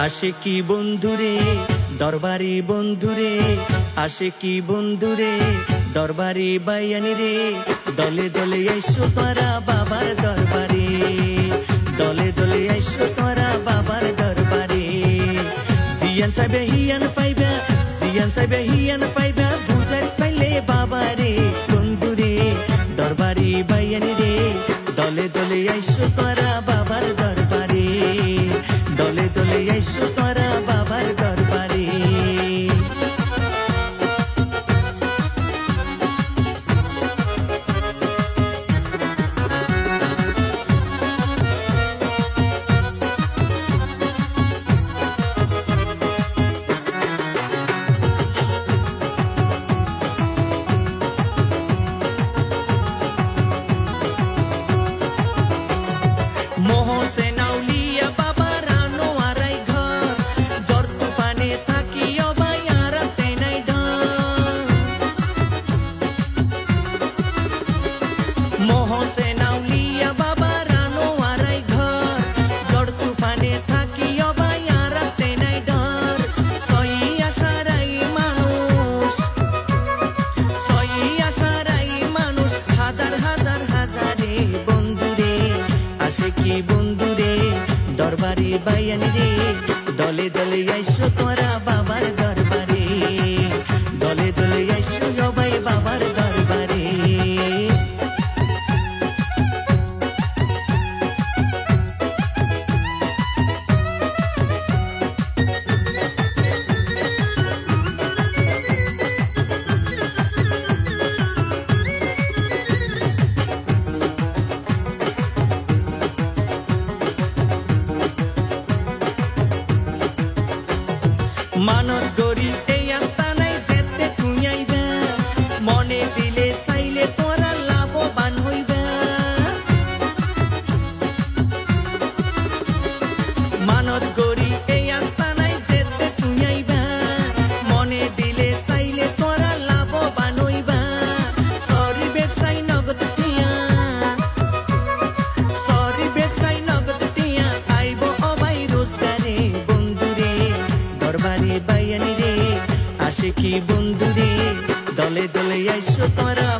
আসে কি বন্ধুরে? দরবারি বন্ধুরে। আসে কি বন্ধুরে? দরবারি বাইয়ানি রে। দলে দলে আইসো তোরা বাবার দরবারে। দলে দলে আইসো তোরা বাবার দরবারে। জিয়ান সাহেবে হিয়ান পাইবা জিয়ান সাহেবে হিয়ান পাইবা বুঝার পাইলে বাবারে। বন্ধুরে, দরবারি দলে দলে কি বন্ধুরে দরবারে বাইয়ানি রে দলে দলে আইসো তোরা বাবার দরবারে। মানত গরি বন্ধুরে দলে দলে আইসো তোরা